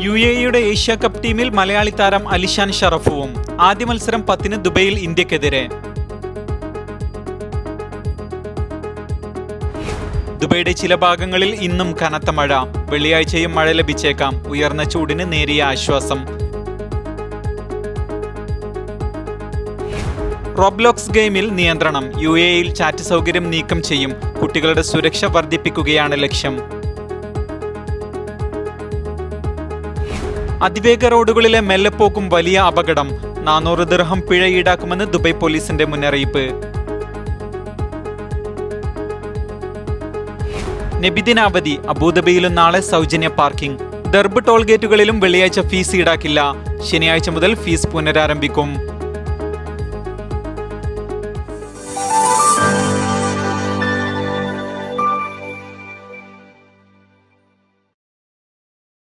U A ഇയുടെ Asia cup ടീമിൽ മലയാളി താരം അലിഷാൻ ഷറഫുവും ആദ്യ മത്സരം പത്തിന് ദുബൈയിൽ ഇന്ത്യക്കെതിരെ. ദുബൈയുടെ ചില ഭാഗങ്ങളിൽ ഇന്നും കനത്ത മഴ. വെള്ളിയാഴ്ചയും മഴ ലഭിച്ചേക്കാം. ഉയർന്ന ചൂടിന് നേരിയ ആശ്വാസം. റോബ്ലോക്സ് ഗെയിമിൽ നിയന്ത്രണം. യു എയിൽ ചാറ്റ് സൗകര്യം നീക്കം ചെയ്യും. കുട്ടികളുടെ സുരക്ഷ വർദ്ധിപ്പിക്കുകയാണ് ലക്ഷ്യം. അതിവേഗ റോഡുകളിലെ മെല്ലെപ്പോക്കും വലിയ അപകടം. നാനൂറ് ദിർഹം പിഴ ഈടാക്കുമെന്ന് ദുബൈ പോലീസിന്റെ മുന്നറിയിപ്പ്. നബിദിനാവധി അബുദാബിയിലും നാളെ സൗജന്യ പാർക്കിംഗ്. ദർബ് ടോൾ ഗേറ്റുകളിലും വെള്ളിയാഴ്ച ഫീസ് ഈടാക്കില്ല. ശനിയാഴ്ച മുതൽ ഫീസ് പുനരാരംഭിക്കും.